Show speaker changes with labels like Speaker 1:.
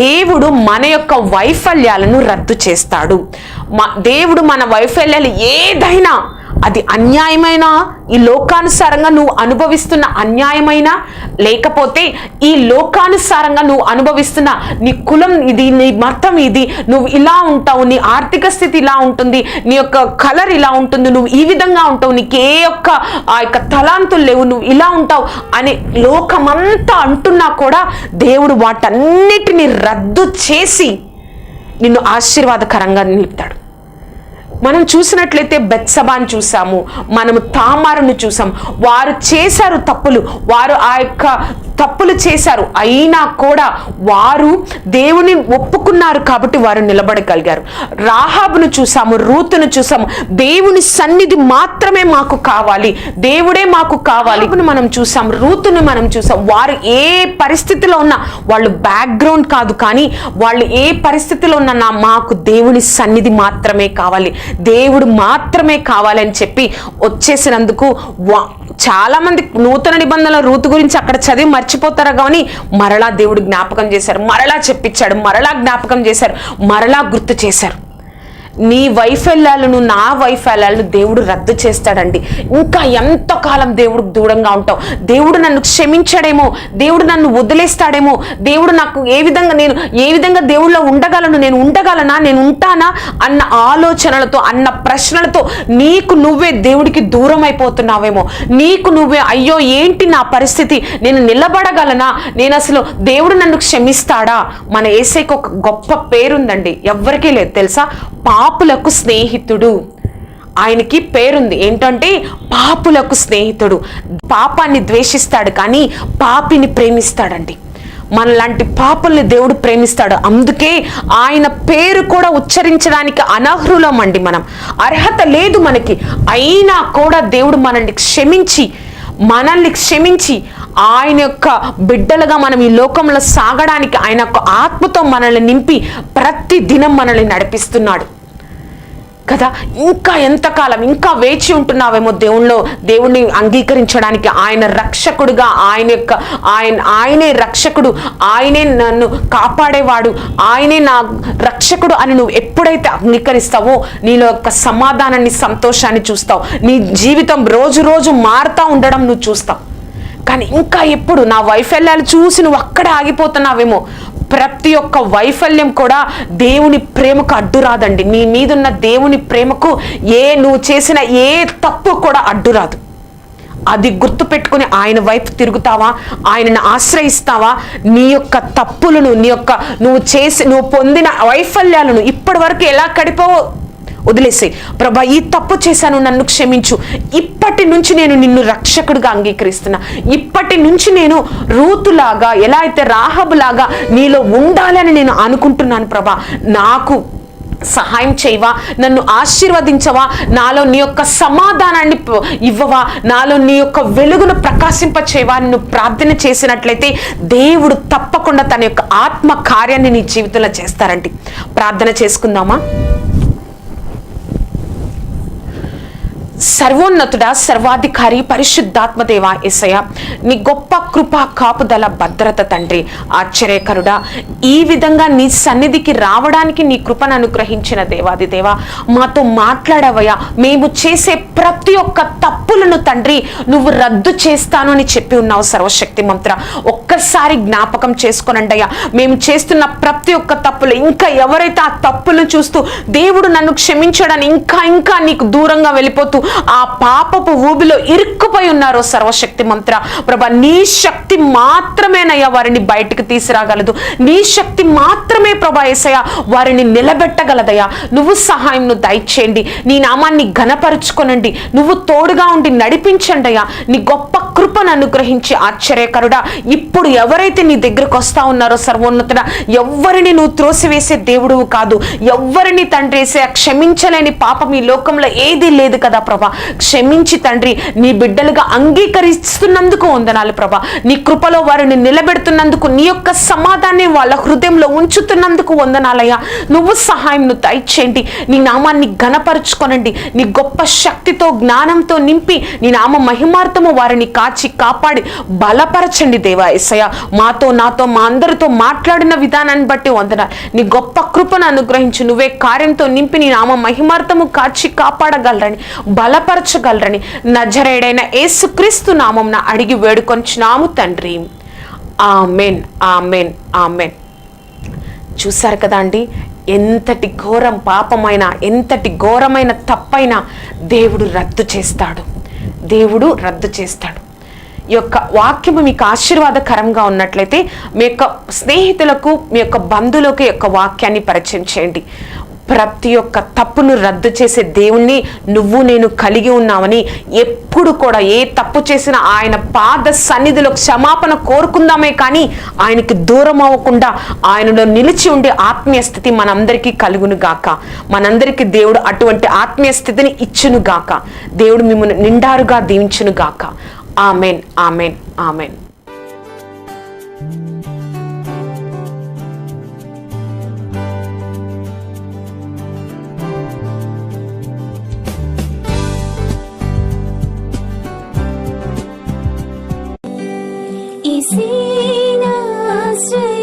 Speaker 1: దేవుడు మన యొక్క వైఫల్యాలను రద్దు చేస్తాడు. మ- దేవుడు మన వైఫల్యాలు ఏదైనా అది అన్యాయమైన? ఈ లోకానుసారంగా నువ్వు అనుభవిస్తున్న అన్యాయమైన? లేకపోతే ఈ లోకానుసారంగా నువ్వు అనుభవిస్తున్న నీ కులం ఇది నీ మతం ఇది నువ్వు ఇలా ఉంటావు నీ ఆర్థిక స్థితి ఇలా ఉంటుంది నీ యొక్క కలర్ ఇలా ఉంటుంది నువ్వు ఈ విధంగా ఉంటావు నీకు ఏ యొక్క ఆ యొక్క తలాంతులు లేవు నువ్వు ఇలా ఉంటావు అని లోకమంతా అంటున్నా కూడా దేవుడు వాటన్నిటిని రద్దు చేసి నిన్ను ఆశీర్వాదకరంగా నిలుపుతాడు. మనం చూసినట్లయితే బెత్సబాన్ చూసాము మనము తామారుని చూసాం. వారు చేశారు తప్పులు వారు ఆ యొక్క తప్పులు చేశారు. అయినా కూడా వారు దేవుని ఒప్పుకున్నారు కాబట్టి వారు నిలబడగలిగారు. రాహాబును చూసాము రూతును చూసాము. దేవుని సన్నిధి మాత్రమే మాకు కావాలి. దేవుడే మాకు కావాలి. మనం చూసాం రూతును మనం చూసాం. వారు ఏ పరిస్థితిలో ఉన్నా వాళ్ళు బ్యాక్గ్రౌండ్ కాదు కానీ వాళ్ళు ఏ పరిస్థితిలో ఉన్నా నా మాకు దేవుని సన్నిధి మాత్రమే కావాలి. దేవుడు మాత్రమే కావాలని చెప్పి వచ్చేసినందుకు వా- నూతన నిబంధనల రూతు గురించి అక్కడ చదివి మర్చిపోతారు కానీ మరలా దేవుడు జ్ఞాపకం చేశారు. మరలా చెప్పించాడు. మరలా జ్ఞాపకం చేశారు. మరలా గుర్తు చేశారు. నీ వైఫల్యాలను నా వైఫల్యాలను దేవుడు రద్దు చేస్తాడండి. ఇంకా ఎంతకాలం దేవుడికి దూరంగా ఉంటావు? దేవుడు నన్ను క్షమించాడేమో? దేవుడు నన్ను వదిలేస్తాడేమో? దేవుడు నాకు ఏ విధంగా నేను ఏ విధంగా దేవుళ్ళో ఉండగలను నేను ఉండగలనా నేను ఉంటానా అన్న ఆలోచనలతో అన్న ప్రశ్నలతో నీకు నువ్వే దేవుడికి దూరం అయిపోతున్నావేమో నీకు నువ్వే అయ్యో ఏంటి నా పరిస్థితి? నేను నిలబడగలనా? నేను అసలు దేవుడు నన్ను క్షమిస్తాడా? మన ఏసైకి ఒక గొప్ప పేరుందండి. ఎవ్వరికీ లేదు తెలుసా? పాపులకు స్నేహితుడు. ఆయనకి పేరుంది ఏంటంటే పాపులకు స్నేహితుడు. పాపాన్ని ద్వేషిస్తాడు కానీ పాపిని ప్రేమిస్తాడండి. మనలాంటి పాపుల్ని దేవుడు ప్రేమిస్తాడు. అందుకే ఆయన పేరు కూడా ఉచ్చరించడానికి అనర్హులం అండి మనం. అర్హత లేదు మనకి. అయినా కూడా దేవుడు మనల్ని క్షమించి మనల్ని క్షమించి ఆయన యొక్క బిడ్డలుగా మనం ఈ లోకంలో సాగడానికి ఆయన యొక్క ఆత్మతో మనల్ని నింపి ప్రతి దినం మనల్ని నడిపిస్తున్నాడు. కదా? ఇంకా ఎంతకాలం? ఇంకా వేచి ఉంటున్నావేమో దేవుణ్ణిలో దేవుణ్ణి అంగీకరించడానికి ఆయన రక్షకుడుగా ఆయన యొక్క ఆయన ఆయనే రక్షకుడు ఆయనే నన్ను కాపాడేవాడు ఆయనే నా రక్షకుడు అని నువ్వు ఎప్పుడైతే అంగీకరిస్తావో నీలో యొక్క సమాధానాన్ని సంతోషాన్ని చూస్తావు. నీ జీవితం రోజు రోజు మారుతా ఉండడం నువ్వు చూస్తావు. కానీ ఇంకా ఎప్పుడు నా వైఫల్యాలు చూసి నువ్వు అక్కడే ఆగిపోతున్నావేమో? ప్రతి ఒక్క వైఫల్యం కూడా దేవుని ప్రేమకు అడ్డు రాదండి నీ మీదున్న దేవుని ప్రేమకు ఏ నువ్వు చేసిన ఏ తప్పు కూడా అడ్డు రాదు అది గుర్తు పెట్టుకుని ఆయన వైపు తిరుగుతావా? ఆయనను ఆశ్రయిస్తావా? నీ యొక్క తప్పులను నీ యొక్క నువ్వు చేసి నువ్వు పొందిన వైఫల్యాలను ఇప్పటి వరకు ఎలా కడిపావో వదిలేసే. ప్రభా ఈ తప్పు చేశాను నన్ను క్షమించు. ఇప్పటి నుంచి నేను నిన్ను రక్షకుడిగా అంగీకరిస్తున్నా. ఇప్పటి నుంచి నేను రూతులాగా ఎలా అయితే రాహబులాగా నీలో ఉండాలని నేను అనుకుంటున్నాను ప్రభా నాకు సహాయం చేయవా? నన్ను ఆశీర్వదించవా? నాలో నీ యొక్క సమాధానాన్ని ఇవ్వవా? నాలో నీ యొక్క వెలుగును ప్రకాశింప చేయవా నువ్వు ప్రార్థన చేసినట్లయితే దేవుడు తప్పకుండా తన యొక్క ఆత్మ కార్యాన్ని నీ జీవితంలో చేస్తారండి. ప్రార్థన చేసుకుందామా? సర్వోన్నతుడా సర్వాధికారి పరిశుద్ధాత్మదేవ ఎసయ నీ గొప్ప కృప కాపుదల భద్రత తండ్రి ఆశ్చర్యకరుడా. ఈ విధంగా నీ సన్నిధికి రావడానికి నీ కృపను అనుగ్రహించిన దేవాది దేవ మాతో మాట్లాడవయ్యా. మేము చేసే ప్రతి ఒక్క తప్పులను తండ్రి నువ్వు రద్దు చేస్తాను అని చెప్పి ఉన్నావు సర్వశక్తి మంత్ర. ఒక్కసారి జ్ఞాపకం చేసుకోనండి అయ్యా. మేము చేస్తున్న ప్రతి ఒక్క తప్పులు ఇంకా ఎవరైతే ఆ తప్పులను చూస్తూ దేవుడు నన్ను క్షమించడని ఇంకా ఇంకా నీకు దూరంగా వెళ్ళిపోతూ ఆ పాపపు ఊబిలో ఇరుక్కుపోయి ఉన్నారో సర్వశక్తి మంత్ర. ప్రభా నీ శక్తి మాత్రమేనయ్యా వారిని బయటికి తీసుకురాగలదు. నీ శక్తి మాత్రమే ప్రభా ఏసయ్య వారిని నిలబెట్టగలదయ్యా. నువ్వు సహాయం దయచేయండి. నీ నామాన్ని ఘనపరుచుకొనండి. నువ్వు తోడుగా ఉండి నడిపించండి అయ్యా నీ గొప్ప కృపను అనుగ్రహించి ఆశ్చర్యకరుడా. ఇప్పుడు ఎవరైతే నీ దగ్గరకు వస్తా ఉన్నారో సర్వోన్నతుడా ఎవరిని నువ్వు త్రోసివేసే దేవుడువు కాదు. ఎవ్వరిని తండ్రి క్షమించలేని పాపం ఈ లోకంలో ఏదీ లేదు కదా ప్రభా. ప్రభా క్షమించి తండ్రి నీ బిడ్డలుగా అంగీకరిస్తున్నందుకు వందనాలు ప్రభా. నీ కృపలో వారిని నిలబెడుతున్నందుకు నీ యొక్క సమాధాన్ని వాళ్ళ హృదయంలో ఉంచుతున్నందుకు వందనాలయ్యా. నువ్వు సహాయంను దయచేయండి. నీ నామాన్ని ఘనపరుచుకొనండి. నీ గొప్ప శక్తితో జ్ఞానంతో నింపి నీ నామ మహిమార్థము వారిని కాచి కాపాడి బలపరచండి దేవా ఎస్సయ్య మాతో నాతో మా అందరితో మాట్లాడిన విధానాన్ని బట్టి వందన నీ గొప్ప కృపను అనుగ్రహించి నువ్వే కార్యంతో నింపి నీ నామ మహిమార్థము కాచి కాపాడగలరని బలపరచగలరని నజరేడైన ఏసుక్రీస్తు నామం అడిగి వేడుకొంచున్నాము తండ్రి. Amen amen amen. చూశారు కదా అండి ఎంతటి ఘోరం పాపమైన ఎంతటి ఘోరమైన తప్పైనా దేవుడు రద్దు చేస్తాడు. దేవుడు రద్దు చేస్తాడు. ఈ యొక్క వాక్యము మీకు ఆశీర్వాదకరంగా ఉన్నట్లయితే మీ యొక్క స్నేహితులకు మీ యొక్క బంధువులకు యొక్క వాక్యాన్ని పరిచయం చేయండి. ప్రతి ఒక్క తప్పును రద్దు చేసే దేవుణ్ణి నువ్వు నేను కలిగి ఉన్నామని ఎప్పుడు కూడా ఏ తప్పు చేసినా ఆయన పాద సన్నిధిలో క్షమాపణ కోరుకుందామే కానీ ఆయనకి దూరం అవ్వకుండా ఆయనలో నిలిచి ఉండే ఆత్మీయ స్థితి మనందరికీ కలుగును గాక. మనందరికీ దేవుడు అటువంటి ఆత్మీయ స్థితిని ఇచ్చును గాక. దేవుడు మిమ్మల్ని నిండారుగా దీవించును గాక. Amen amen amen.
Speaker 2: সিনা শ্রী